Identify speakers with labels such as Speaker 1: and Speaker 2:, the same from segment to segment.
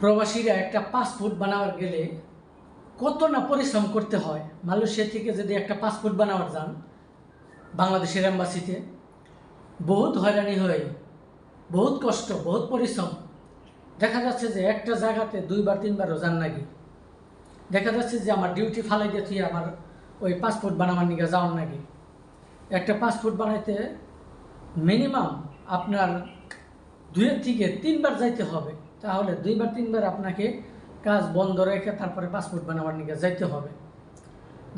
Speaker 1: প্রবাসীরা একটা পাসপোর্ট বানাবার গেলে কত না পরিশ্রম করতে হয়? মালয়েশিয়া থেকে যদি একটা পাসপোর্ট বানাবার যান, বাংলাদেশের এম্বাসিতে বহুত হয়রানি হয়ে, বহুত কষ্ট, বহুত পরিশ্রম। দেখা যাচ্ছে যে একটা জায়গাতে দুইবার, তিনবারও যান নাকি? দেখা যাচ্ছে যে আমার ডিউটি ফালাই দিয়ে থুয়ে আমার ওই পাসপোর্ট বানাবার নিকে যাওয়ার নাকি? একটা পাসপোর্ট বানাইতে মিনিমাম আপনার দুইয়ের থেকে তিনবার যাইতে হবে। তাহলে দুইবার, তিনবার আপনাকে কাজ বন্ধ রেখে তারপরে পাসপোর্ট বানাবার নিকে যাইতে হবে।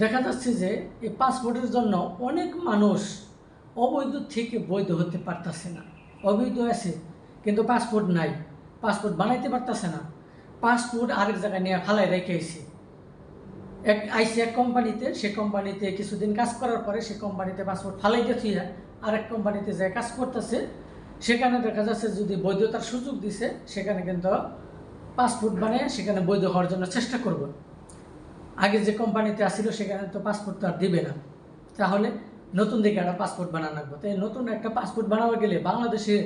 Speaker 1: দেখা যাচ্ছে যে এই পাসপোর্টের জন্য অনেক মানুষ অবৈধ থেকে বৈধ হতে পারতেছে না। অবৈধ আছে, কিন্তু পাসপোর্ট নাই, পাসপোর্ট বানাইতে পারতেছে না। পাসপোর্ট আরেক জায়গায় নিয়ে ফালাই রেখে আইছে। এক আইসি এক কোম্পানিতে, সে কোম্পানিতে কিছুদিন কাজ করার পরে সে কোম্পানিতে পাসপোর্ট ফালাই দিয়ে আরেক কোম্পানিতে যে কাজ করতেছে। সেখানে দেখা যাচ্ছে যদি বৈধতার সুযোগ দিছে, সেখানে কিন্তু পাসপোর্ট বানিয়ে সেখানে বৈধ হওয়ার জন্য চেষ্টা করব। আগে যে কোম্পানিতে আসছিল সেখানে তো পাসপোর্ট তো আর দিবে না। তাহলে নতুন দিকে একটা পাসপোর্ট বানানো লাগবে। তাই নতুন একটা পাসপোর্ট বানাতে গেলে বাংলাদেশে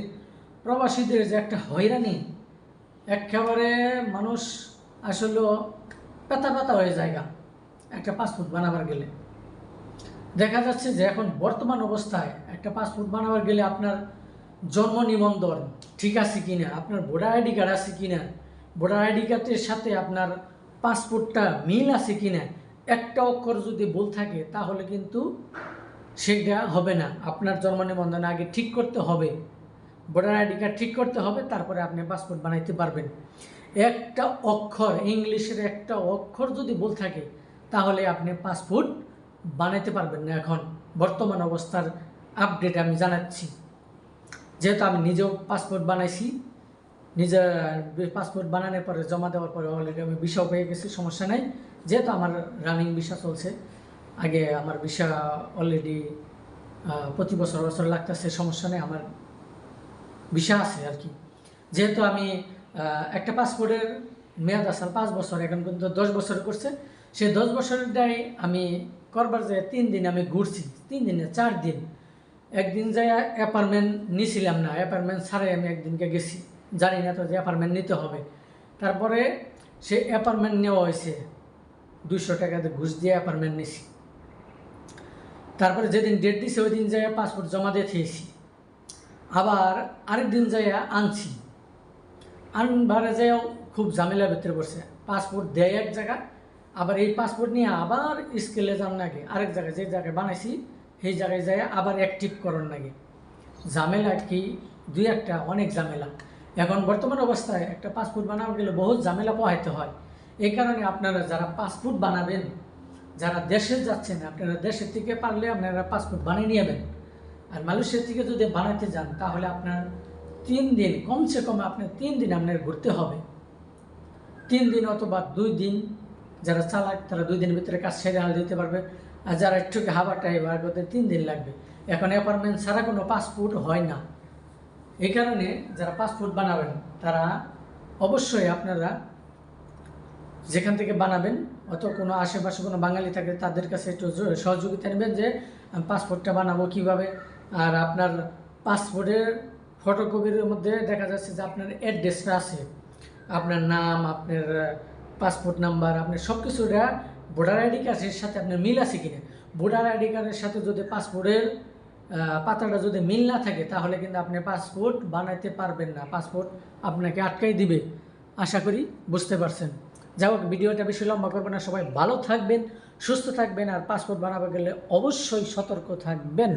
Speaker 1: প্রবাসীদের যে একটা হয়রানি, একেবারে মানুষ আসলে পেতা পেতা হয়ে জায়গা একটা পাসপোর্ট বানাবার গেলে। দেখা যাচ্ছে যে এখন বর্তমান অবস্থায় একটা পাসপোর্ট বানাবার গেলে আপনার জন্ম নিবন্ধন, ঠিক আছে কি না আপনার ভোটার আইডি কার্ড আছে কি না ভোটার আইডি কার্ডের সাথে আপনার পাসপোর্টটা মিল আছে কি না একটা অক্ষর যদি ভুল থাকে, তাহলে কিন্তু সেটা হবে না। আপনার জন্ম নিবন্ধন আগে ঠিক করতে হবে, ভোটার আইডি কার্ড ঠিক করতে হবে, তারপরে আপনি পাসপোর্ট বানাইতে পারবেন। একটা অক্ষর, ইংলিশের একটা অক্ষর যদি ভুল থাকে, তাহলে আপনি পাসপোর্ট বানাইতে পারবেন না এখন। বর্তমান অবস্থার আপডেট আমি জানাচ্ছি। যেহেতু আমি নিজেও পাসপোর্ট বানাইছি নিজে পাসপোর্ট বানানোর পরে, জমা দেওয়ার পরে অলরেডি আমি ভিসাও পেয়ে গেছি, সমস্যা নাই। যেহেতু আমার রানিং ভিসা চলছে, আগে আমার ভিসা অলরেডি প্রতি বছর বছর লাগতেছে, সমস্যা নেই, আমার ভিসা আছে আর কি। যেহেতু আমি একটা পাসপোর্টের মেয়াদ আসার পাঁচ বছর, এখন পর্যন্ত দশ বছর করছে। সেই দশ বছরটাই আমি করবার যে তিন দিন আমি ঘুরছি, তিন দিনে চার দিন। একদিন যাই অ্যাপার্টমেন্ট নিছিলাম না অ্যাপার্টমেন্ট ছাড়াই আমি একদিনকে গেছি। জানি না তো যে অ্যাপার্টমেন্ট নিতে হবে। তারপরে সে অ্যাপার্টমেন্ট নেওয়া হয়েছে। দুশো টাকাতে ঘুষ দিয়ে অ্যাপার্টমেন্ট নিছি। তারপরে যেদিন ডেট দিছে ওই দিন যাই পাসপোর্ট জমা দিয়ে থেয়েছি। আবার আরেক দিন যাইয়া আনছি। আনবারে যাইও খুব ঝামেলা ভিতরে পড়ছে। পাসপোর্ট দেয় এক জায়গা, আবার এই পাসপোর্ট নিয়ে আবার স্কেলে যান নাকি আরেক জায়গায়, যে জায়গায় বানাইছি সেই জায়গায় যায়, আবার অ্যাক্টিভ করার নাকি ঝামেলা কি? দুই একটা, অনেক ঝামেলা। এখন বর্তমান অবস্থায় একটা পাসপোর্ট বানাতে গেলে বহুত ঝামেলা পোহাইতে হয়। এই কারণে আপনারা যারা পাসপোর্ট বানাবেন, যারা দেশে যাচ্ছেন, আপনারা দেশের থেকে পারলে আপনারা পাসপোর্ট বানিয়ে নেবেন আর মালয়েশিয়া থেকে যদি বানাতে যান, তাহলে আপনার তিন দিন, কমসে কম আপনার তিন দিন আপনার ঘুরতে হবে। তিন দিন অথবা দুই দিন যারা চালাক, তারা দুই দিনের ভিতরে কাজ সেরে আল দিতে পারবে। আর যারা একটু হাবাটাই বার করতে তিন দিন লাগবে। এখন অ্যাপার্টমেন্ট ছাড়া কোনো পাসপোর্ট হয় না। এই কারণে যারা পাসপোর্ট বানাবেন, তারা অবশ্যই আপনারা যেখান থেকে বানাবেন অত কোনো আশেপাশে কোনো বাঙালি থাকে, তাদের কাছে একটু সহযোগিতা নেবেন যে পাসপোর্টটা বানাবো কীভাবে? আর আপনার পাসপোর্টের ফটোকপির মধ্যে দেখা যাচ্ছে যে আপনার অ্যাড্রেসটা আছে। আপনার নাম, আপনার পাসপোর্ট নাম্বার আপনার সব কিছুটা ভোটার আইডি কার্ডের সাথে আপনার মিল আছে কিনা? ভোটার আইডি কার্ডের সাথে যদি পাসপোর্টের পাতাটা যদি মিল না থাকে, তাহলে কিন্তু আপনি পাসপোর্ট বানাইতে পারবেন না। পাসপোর্ট আপনাকে আটকাই দিবে। আশা করি বুঝতে পারছেন। যাই হোক, ভিডিওটা বেশি লম্বা করবেন না। সবাই ভালো থাকবেন, সুস্থ থাকবেন, আর পাসপোর্ট বানাবে গেলে অবশ্যই সতর্ক থাকবেন।